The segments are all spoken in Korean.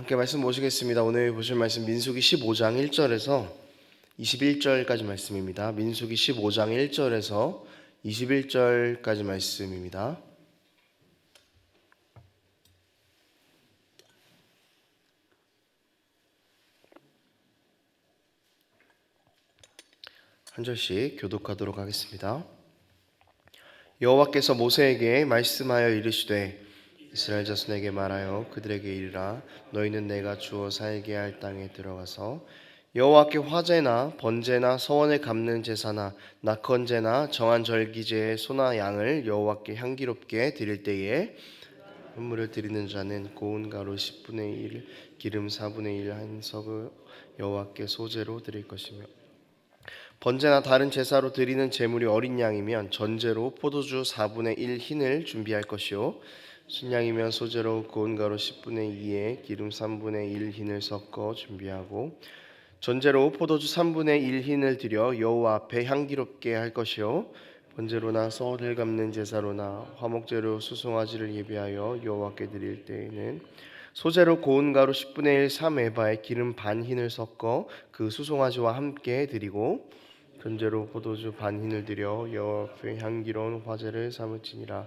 함께 말씀 보시겠습니다. 오늘 보실 말씀 민수기 15장 1절에서 21절까지 말씀입니다. 민수기 15장 1절에서 21절까지 말씀입니다. 한 절씩 교독하도록 하겠습니다. 여호와께서 모세에게 말씀하여 이르시되 이스라엘 자손에게 말하여 그들에게 이르라 너희는 내가 주어 살게 할 땅에 들어가서 여호와께 화제나 번제나 서원을 갚는 제사나 낙헌제나 정한 절기제의 소나 양을 여호와께 향기롭게 드릴 때에 헌물을 드리는 자는 고운 가루 10분의 1 기름 4분의 1 한 석을 여호와께 소제로 드릴 것이며 번제나 다른 제사로 드리는 제물이 어린 양이면 전제로 포도주 4분의 1 흰을 준비할 것이요 순양이면 소제로 고운 가루 10분의 2에 기름 3분의 1 흰을 섞어 준비하고 전제로 포도주 3분의 1 흰을 드려 여호와 앞에 향기롭게 할 것이요. 번제로나 서원을 갚는 제사로나 화목제로 수송아지를 예비하여 여호와께 드릴 때에는 소제로 고운 가루 10분의 1 3에바에 기름 반 흰을 섞어 그 수송아지와 함께 드리고 전제로 포도주 반 흰을 드려 여호와 앞에 향기로운 화제를 삼을지니라.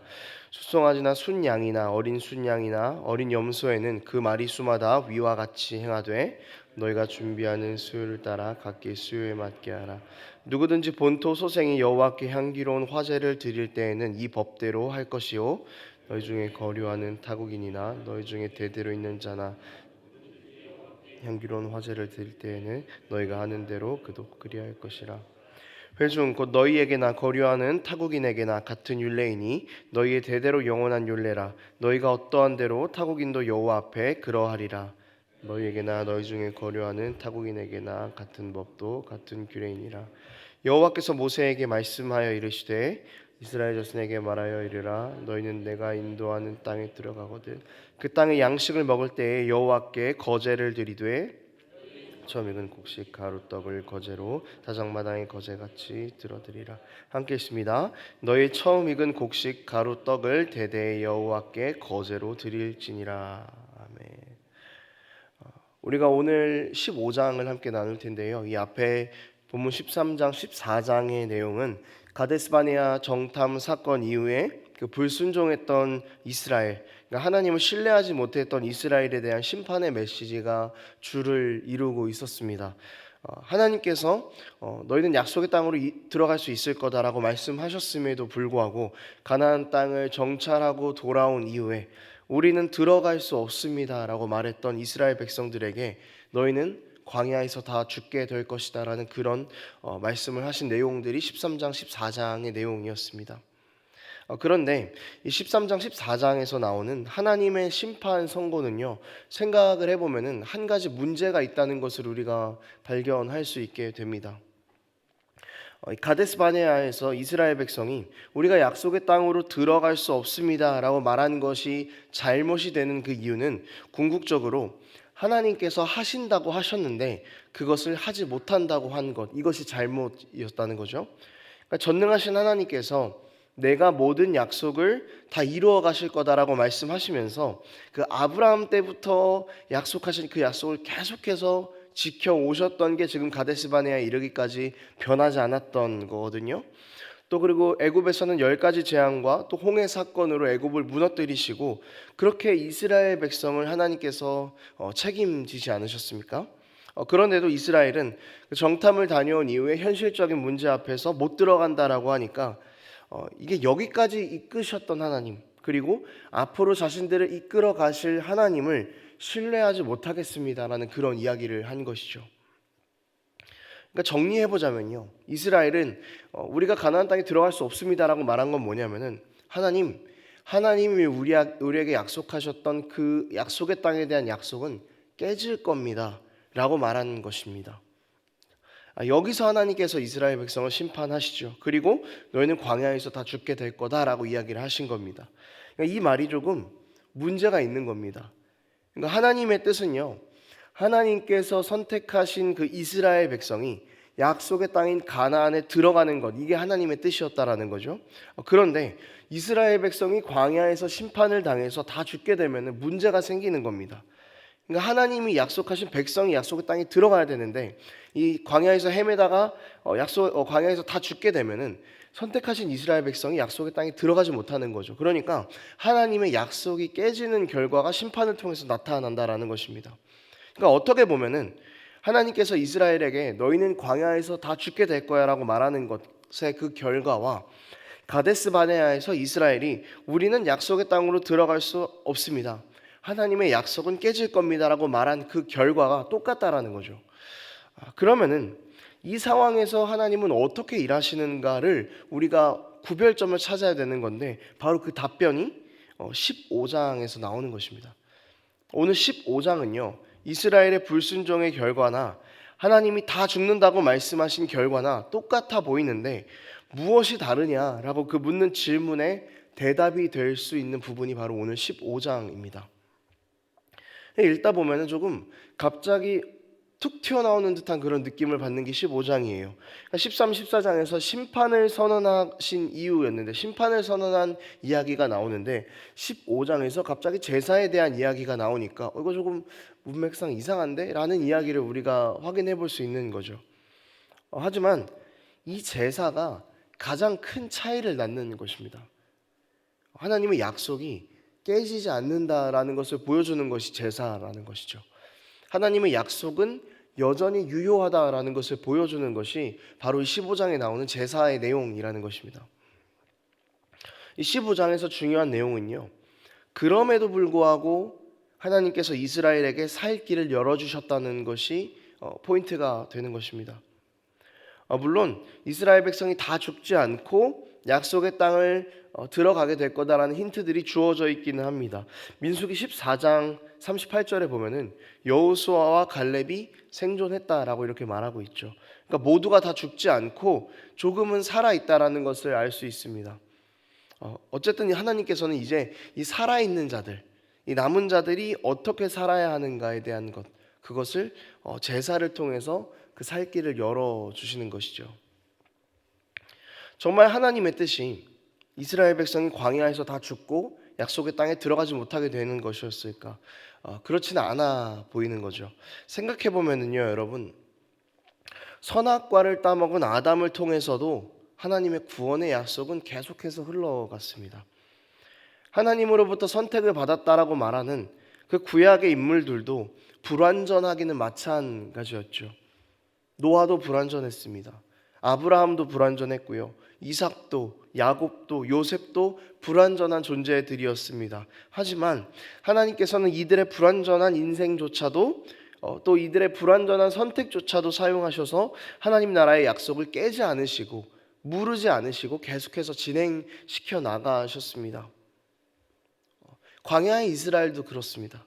수송아지나 순양이나 어린 순양이나 어린 염소에는 그 마리수마다 위와 같이 행하되 너희가 준비하는 수요를 따라 각기 수요에 맞게 하라. 누구든지 본토 소생이 여호와께 향기로운 화제를 드릴 때에는 이 법대로 할 것이요. 너희 중에 거류하는 타국인이나 너희 중에 대대로 있는 자나 향기로운 화제를 드릴 때에는 너희가 하는 대로 그도 그리할 것이라 회중 곧 너희에게나 거류하는 타국인에게나 같은 율례이니 너희의 대대로 영원한 율례라. 너희가 어떠한 대로 타국인도 여호와 앞에 그러하리라. 너희에게나 너희 중에 거류하는 타국인에게나 같은 법도 같은 규례이니라. 여호와께서 모세에게 말씀하여 이르시되 이스라엘 자손에게 말하여 이르라. 너희는 내가 인도하는 땅에 들어가거든 그 땅의 양식을 먹을 때에 여호와께 거제를 드리되 처음 익은 곡식 가루떡을 거제로 다장마당의 거제같이 들어드리라. 함께 있습니다. 너희 처음 익은 곡식 가루떡을 대대의 여호와께 거제로 드릴지니라. 어, 우리가 오늘 15장을 함께 나눌 텐데요. 이 앞에 본문 13장 14장의 내용은 가데스바네아 정탐 사건 이후에 그 불순종했던 이스라엘, 그러니까 하나님을 신뢰하지 못했던 이스라엘에 대한 심판의 메시지가 주를 이루고 있었습니다. 어, 하나님께서 어, 너희는 약속의 땅으로 이, 들어갈 수 있을 거다라고 말씀하셨음에도 불구하고 가나안 땅을 정찰하고 돌아온 이후에 우리는 들어갈 수 없습니다라고 말했던 이스라엘 백성들에게 너희는 광야에서 다 죽게 될 것이다라는 그런 어, 말씀을 하신 내용들이 13장 14장의 내용이었습니다. 어, 그런데 이 13장 14장에서 나오는 하나님의 심판 선고는요 생각을 해 보면은 한 가지 문제가 있다는 것을 우리가 발견할 수 있게 됩니다. 어, 가데스 바네아에서 이스라엘 백성이 우리가 약속의 땅으로 들어갈 수 없습니다라고 말한 것이 잘못이 되는 그 이유는 궁극적으로 하나님께서 하신다고 하셨는데 그것을 하지 못한다고 한 것 이것이 잘못이었다는 거죠. 그러니까 전능하신 하나님께서 내가 모든 약속을 다 이루어 가실 거다라고 말씀하시면서 그 아브라함 때부터 약속하신 그 약속을 계속해서 지켜 오셨던 게 지금 가데스바네아에 이르기까지 변하지 않았던 거거든요. 또 그리고 애굽에서는 열 가지 재앙과 또 홍해 사건으로 애굽을 무너뜨리시고 그렇게 이스라엘 백성을 하나님께서 어, 책임지지 않으셨습니까? 어, 그런데도 이스라엘은 그 정탐을 다녀온 이후에 현실적인 문제 앞에서 못 들어간다라고 하니까 어, 이게 여기까지 이끄셨던 하나님 그리고 앞으로 자신들을 이끌어 가실 하나님을 신뢰하지 못하겠습니다라는 그런 이야기를 한 것이죠. 그러니까 정리해 보자면요, 이스라엘은 어, 우리가 가나안 땅에 들어갈 수 없습니다라고 말한 건 뭐냐면은 하나님, 하나님이 우리, 우리에게 약속하셨던 그 약속의 땅에 대한 약속은 깨질 겁니다 라고 말하는 것입니다. 아, 여기서 하나님께서 이스라엘 백성을 심판하시죠. 그리고 너희는 광야에서 다 죽게 될 거다라고 이야기를 하신 겁니다. 그러니까 이 말이 조금 문제가 있는 겁니다. 그러니까 하나님의 뜻은요. 하나님께서 선택하신 그 이스라엘 백성이 약속의 땅인 가나안에 들어가는 것 이게 하나님의 뜻이었다라는 거죠. 그런데 이스라엘 백성이 광야에서 심판을 당해서 다 죽게 되면 문제가 생기는 겁니다. 그러니까 하나님이 약속하신 백성이 약속의 땅에 들어가야 되는데 이 광야에서 헤매다가 어, 약속 어, 광야에서 다 죽게 되면은 선택하신 이스라엘 백성이 약속의 땅에 들어가지 못하는 거죠. 그러니까 하나님의 약속이 깨지는 결과가 심판을 통해서 나타난다라는 것입니다. 그러니까 어떻게 보면은 하나님께서 이스라엘에게 너희는 광야에서 다 죽게 될 거야라고 말하는 것의 그 결과와 가데스 바네아에서 이스라엘이 우리는 약속의 땅으로 들어갈 수 없습니다. 하나님의 약속은 깨질 겁니다라고 말한 그 결과가 똑같다라는 거죠. 아, 그러면은 이 상황에서 하나님은 어떻게 일하시는가를 우리가 구별점을 찾아야 되는 건데 바로 그 답변이 15장에서 나오는 것입니다. 오늘 15장은요. 이스라엘의 불순종의 결과나 하나님이 다 죽는다고 말씀하신 결과나 똑같아 보이는데 무엇이 다르냐라고 그 묻는 질문에 대답이 될 수 있는 부분이 바로 오늘 15장입니다. 읽다 보면은 조금 갑자기 툭 튀어나오는 듯한 그런 느낌을 받는 게 15장이에요. 그러니까 13, 14장에서 심판을 선언하신 이유였는데 심판을 선언한 이야기가 나오는데 15장에서 갑자기 제사에 대한 이야기가 나오니까 어, 이거 조금 문맥상 이상한데? 라는 이야기를 우리가 확인해 볼 수 있는 거죠. 어, 하지만 이 제사가 가장 큰 차이를 낳는 것입니다. 하나님의 약속이 깨지지 않는다라는 것을 보여주는 것이 제사라는 것이죠. 하나님의 약속은 여전히 유효하다라는 것을 보여주는 것이 바로 이 15장에 나오는 제사의 내용이라는 것입니다. 이 15장에서 중요한 내용은요. 그럼에도 불구하고 하나님께서 이스라엘에게 살 길을 열어주셨다는 것이 어, 포인트가 되는 것입니다. 어, 물론 이스라엘 백성이 다 죽지 않고 약속의 땅을 어, 들어가게 될 거다라는 힌트들이 주어져 있기는 합니다. 민수기 14장 38절에 보면은 여호수아와 갈렙이 생존했다라고 이렇게 말하고 있죠. 그러니까 모두가 다 죽지 않고 조금은 살아 있다라는 것을 알 수 있습니다. 어, 어쨌든 하나님께서는 이제 이 살아 있는 자들, 이 남은 자들이 어떻게 살아야 하는가에 대한 것, 그것을 어, 제사를 통해서 그 살 길을 열어 주시는 것이죠. 정말 하나님의 뜻이 이스라엘 백성이 광야에서 다 죽고 약속의 땅에 들어가지 못하게 되는 것이었을까? 어, 그렇지는 않아 보이는 거죠. 생각해 보면은요, 여러분 선악과를 따먹은 아담을 통해서도 하나님의 구원의 약속은 계속해서 흘러갔습니다. 하나님으로부터 선택을 받았다라고 말하는 그 구약의 인물들도 불완전하기는 마찬가지였죠. 노아도 불완전했습니다. 아브라함도 불완전했고요. 이삭도 야곱도 요셉도 불완전한 존재들이었습니다. 하지만 하나님께서는 이들의 불완전한 인생조차도 어, 또 이들의 불완전한 선택조차도 사용하셔서 하나님 나라의 약속을 깨지 않으시고 무르지 않으시고 계속해서 진행시켜 나가셨습니다. 어, 광야의 이스라엘도 그렇습니다.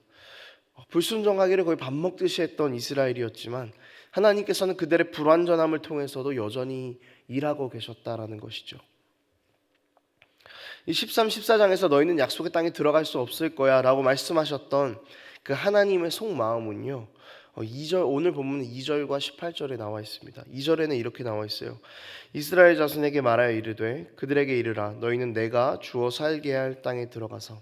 어, 불순종하기를 거의 밥 먹듯이 했던 이스라엘이었지만 하나님께서는 그들의 불완전함을 통해서도 여전히 일하고 계셨다라는 것이죠. 이 13, 14장에서 너희는 약속의 땅에 들어갈 수 없을 거야 라고 말씀하셨던 그 하나님의 속마음은요. 2절 어, 오늘 본문 2절과 18절에 나와 있습니다. 2절에는 이렇게 나와 있어요. 이스라엘 자손에게 말하여 이르되 그들에게 이르라 너희는 내가 주어 살게 할 땅에 들어가서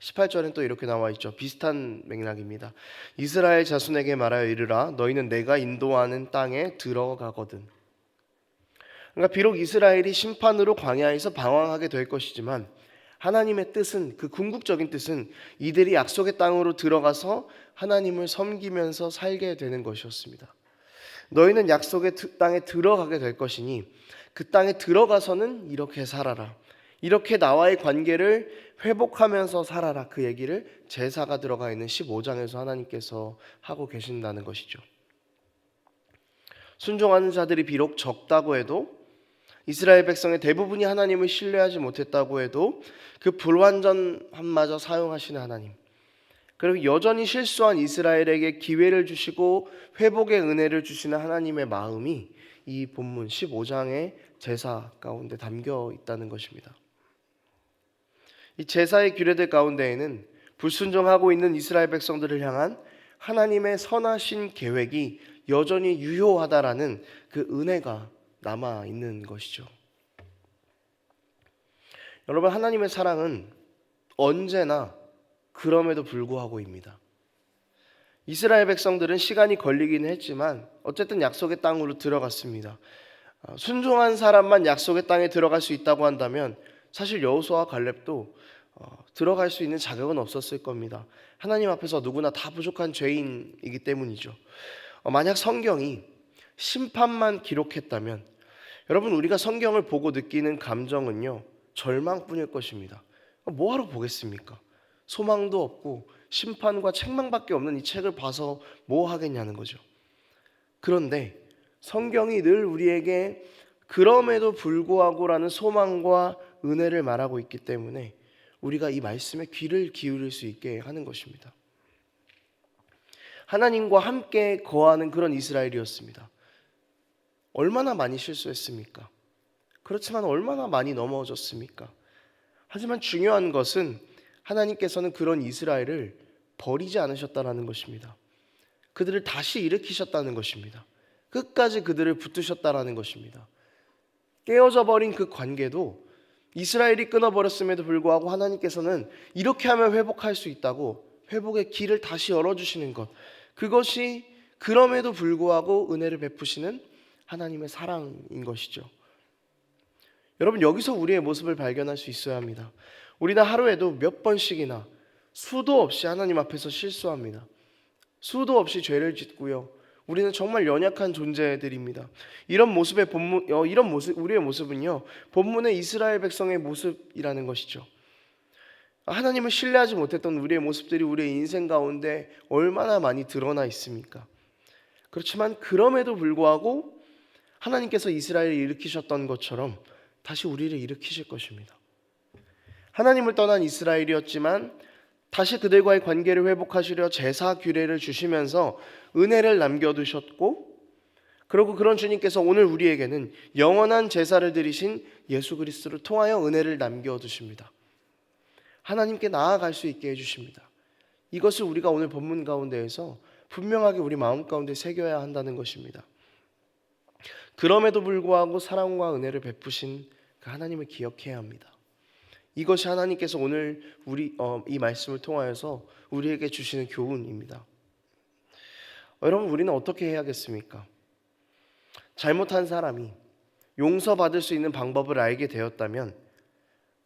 18절엔 또 이렇게 나와 있죠. 비슷한 맥락입니다. 이스라엘 자손에게 말하여 이르라 너희는 내가 인도하는 땅에 들어가거든. 그러니까 비록 이스라엘이 심판으로 광야에서 방황하게 될 것이지만 하나님의 뜻은 그 궁극적인 뜻은 이들이 약속의 땅으로 들어가서 하나님을 섬기면서 살게 되는 것이었습니다. 너희는 약속의 땅에 들어가게 될 것이니 그 땅에 들어가서는 이렇게 살아라. 이렇게 나와의 관계를 회복하면서 살아라. 그 얘기를 제사가 들어가 있는 15장에서 하나님께서 하고 계신다는 것이죠. 순종하는 자들이 비록 적다고 해도 이스라엘 백성의 대부분이 하나님을 신뢰하지 못했다고 해도 그 불완전함마저 사용하시는 하나님. 그리고 여전히 실수한 이스라엘에게 기회를 주시고 회복의 은혜를 주시는 하나님의 마음이 이 본문 15장의 제사 가운데 담겨 있다는 것입니다. 이 제사의 규례들 가운데에는 불순종하고 있는 이스라엘 백성들을 향한 하나님의 선하신 계획이 여전히 유효하다라는 그 은혜가 남아 있는 것이죠. 여러분 하나님의 사랑은 언제나 그럼에도 불구하고입니다. 이스라엘 백성들은 시간이 걸리긴 했지만 어쨌든 약속의 땅으로 들어갔습니다. 아, 순종한 사람만 약속의 땅에 들어갈 수 있다고 한다면 사실 여호수아와 갈렙도 어, 들어갈 수 있는 자격은 없었을 겁니다. 하나님 앞에서 누구나 다 부족한 죄인이기 때문이죠. 어, 만약 성경이 심판만 기록했다면 여러분 우리가 성경을 보고 느끼는 감정은요 절망뿐일 것입니다. 뭐하러 보겠습니까? 소망도 없고 심판과 책망밖에 없는 이 책을 봐서 뭐 하겠냐는 거죠. 그런데 성경이 늘 우리에게 그럼에도 불구하고라는 소망과 은혜를 말하고 있기 때문에 우리가 이 말씀에 귀를 기울일 수 있게 하는 것입니다. 하나님과 함께 거하는 그런 이스라엘이었습니다. 얼마나 많이 실수했습니까? 그렇지만 얼마나 많이 넘어졌습니까? 하지만 중요한 것은 하나님께서는 그런 이스라엘을 버리지 않으셨다라는 것입니다. 그들을 다시 일으키셨다는 것입니다. 끝까지 그들을 붙드셨다라는 것입니다. 깨어져 버린 그 관계도 이스라엘이 끊어버렸음에도 불구하고 하나님께서는 이렇게 하면 회복할 수 있다고 회복의 길을 다시 열어주시는 것. 그것이 그럼에도 불구하고 은혜를 베푸시는 하나님의 사랑인 것이죠. 여러분, 여기서 우리의 모습을 발견할 수 있어야 합니다. 우리는 하루에도 몇 번씩이나 수도 없이 하나님 앞에서 실수합니다. 수도 없이 죄를 짓고요. 우리는 정말 연약한 존재들입니다. 이런 모습의 본문, 어, 이런 모습, 우리의 모습은요, 본문의 이스라엘 백성의 모습이라는 것이죠. 하나님을 신뢰하지 못했던 우리의 모습들이 우리의 인생 가운데 얼마나 많이 드러나 있습니까? 그렇지만 그럼에도 불구하고 하나님께서 이스라엘을 일으키셨던 것처럼 다시 우리를 일으키실 것입니다. 하나님을 떠난 이스라엘이었지만 다시 그들과의 관계를 회복하시려 제사 규례를 주시면서 은혜를 남겨두셨고 그리고 그런 주님께서 오늘 우리에게는 영원한 제사를 드리신 예수 그리스도를 통하여 은혜를 남겨두십니다. 하나님께 나아갈 수 있게 해주십니다. 이것을 우리가 오늘 본문 가운데에서 분명하게 우리 마음 가운데 새겨야 한다는 것입니다. 그럼에도 불구하고 사랑과 은혜를 베푸신 그 하나님을 기억해야 합니다. 이것이 하나님께서 오늘 우리 어, 이 말씀을 통하여서 우리에게 주시는 교훈입니다. 여러분 우리는 어떻게 해야겠습니까? 잘못한 사람이 용서받을 수 있는 방법을 알게 되었다면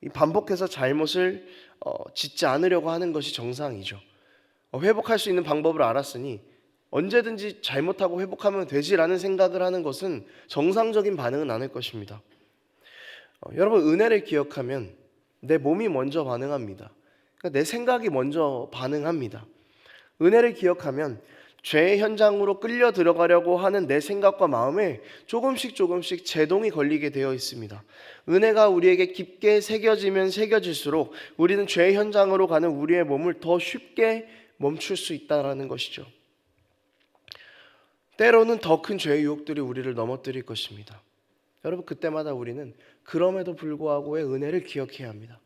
이 반복해서 잘못을 어, 짓지 않으려고 하는 것이 정상이죠. 어, 회복할 수 있는 방법을 알았으니 언제든지 잘못하고 회복하면 되지라는 생각을 하는 것은 정상적인 반응은 아닐 것입니다. 어, 여러분 은혜를 기억하면 내 몸이 먼저 반응합니다. 그러니까 내 생각이 먼저 반응합니다. 은혜를 기억하면 죄의 현장으로 끌려 들어가려고 하는 내 생각과 마음에 조금씩 조금씩 제동이 걸리게 되어 있습니다. 은혜가 우리에게 깊게 새겨지면 새겨질수록 우리는 죄의 현장으로 가는 우리의 몸을 더 쉽게 멈출 수 있다라는 것이죠. 때로는 더 큰 죄의 유혹들이 우리를 넘어뜨릴 것입니다. 여러분 그때마다 우리는 그럼에도 불구하고의 은혜를 기억해야 합니다.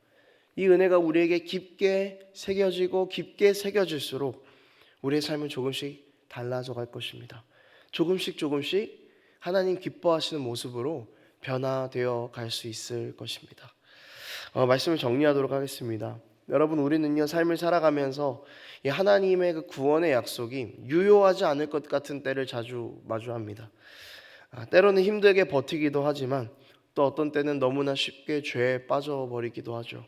이 은혜가 우리에게 깊게 새겨지고 깊게 새겨질수록 우리의 삶은 조금씩 달라져 갈 것입니다. 조금씩 조금씩 하나님 기뻐하시는 모습으로 변화되어 갈 수 있을 것입니다. 어, 말씀을 정리하도록 하겠습니다. 여러분 우리는요 삶을 살아가면서 이 하나님의 그 구원의 약속이 유효하지 않을 것 같은 때를 자주 마주합니다. 아, 때로는 힘들게 버티기도 하지만 또 어떤 때는 너무나 쉽게 죄에 빠져버리기도 하죠.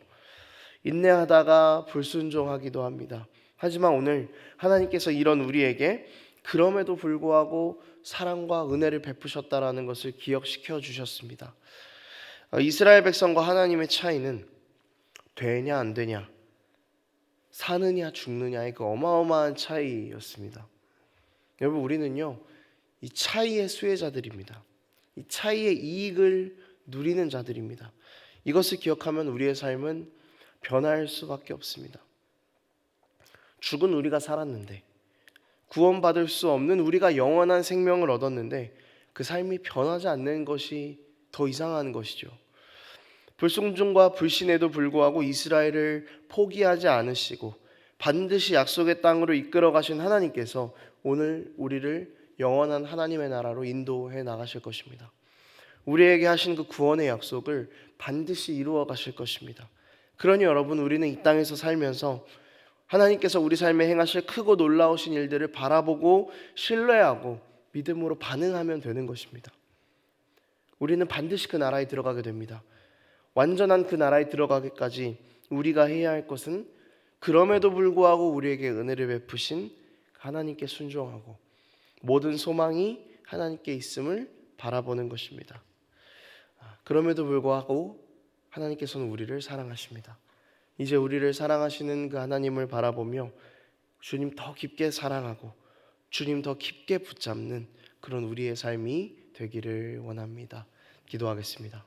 인내하다가 불순종하기도 합니다. 하지만 오늘 하나님께서 이런 우리에게 그럼에도 불구하고 사랑과 은혜를 베푸셨다라는 것을 기억시켜 주셨습니다. 어, 이스라엘 백성과 하나님의 차이는 되냐 안 되냐, 사느냐 죽느냐의 그 어마어마한 차이였습니다. 여러분 우리는요 이 차이의 수혜자들입니다. 이 차이의 이익을 누리는 자들입니다. 이것을 기억하면 우리의 삶은 변할 수밖에 없습니다. 죽은 우리가 살았는데 구원받을 수 없는 우리가 영원한 생명을 얻었는데 그 삶이 변하지 않는 것이 더 이상한 것이죠. 불순종과 불신에도 불구하고 이스라엘을 포기하지 않으시고 반드시 약속의 땅으로 이끌어 가신 하나님께서 오늘 우리를 영원한 하나님의 나라로 인도해 나가실 것입니다. 우리에게 하신 그 구원의 약속을 반드시 이루어 가실 것입니다. 그러니 여러분 우리는 이 땅에서 살면서 하나님께서 우리 삶에 행하실 크고 놀라우신 일들을 바라보고 신뢰하고 믿음으로 반응하면 되는 것입니다. 우리는 반드시 그 나라에 들어가게 됩니다. 완전한 그 나라에 들어가기까지 우리가 해야 할 것은 그럼에도 불구하고 우리에게 은혜를 베푸신 하나님께 순종하고 모든 소망이 하나님께 있음을 바라보는 것입니다. 아, 그럼에도 불구하고 하나님께서는 우리를 사랑하십니다. 이제 우리를 사랑하시는 그 하나님을 바라보며 주님 더 깊게 사랑하고 주님 더 깊게 붙잡는 그런 우리의 삶이 되기를 원합니다. 기도하겠습니다.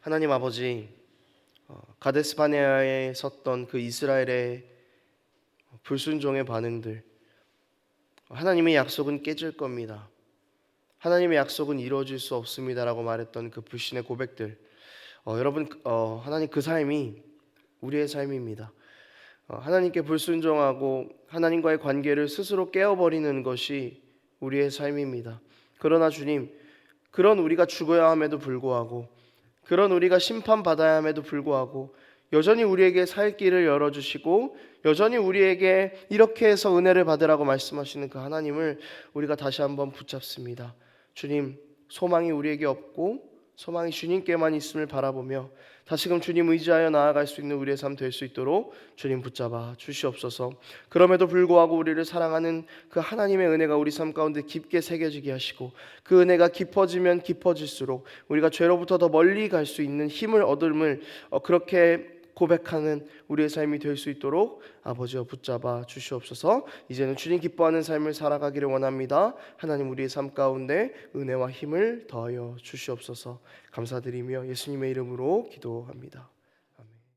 하나님 아버지 어, 가데스 바네아에 섰던 그 이스라엘의 불순종의 반응들 하나님의 약속은 깨질 겁니다. 하나님의 약속은 이루어질 수 없습니다라고 말했던 그 불신의 고백들 어, 여러분 어, 하나님 그 삶이 우리의 삶입니다. 어, 하나님께 불순종하고 하나님과의 관계를 스스로 깨어버리는 것이 우리의 삶입니다. 그러나 주님 그런 우리가 죽어야 함에도 불구하고 그런 우리가 심판받아야 함에도 불구하고 여전히 우리에게 살 길을 열어주시고 여전히 우리에게 이렇게 해서 은혜를 받으라고 말씀하시는 그 하나님을 우리가 다시 한번 붙잡습니다. 주님 소망이 우리에게 없고 소망이 주님께만 있음을 바라보며 다시금 주님 의지하여 나아갈 수 있는 우리의 삶 될 수 있도록 주님 붙잡아 주시옵소서. 그럼에도 불구하고 우리를 사랑하는 그 하나님의 은혜가 우리 삶 가운데 깊게 새겨지게 하시고 그 은혜가 깊어지면 깊어질수록 우리가 죄로부터 더 멀리 갈 수 있는 힘을 얻음을 어, 그렇게 고백하는 우리의 삶이 될 수 있도록 아버지와 붙잡아 주시옵소서. 이제는 주님 기뻐하는 삶을 살아가기를 원합니다. 하나님 우리의 삶 가운데 은혜와 힘을 더하여 주시옵소서. 감사드리며 예수님의 이름으로 기도합니다.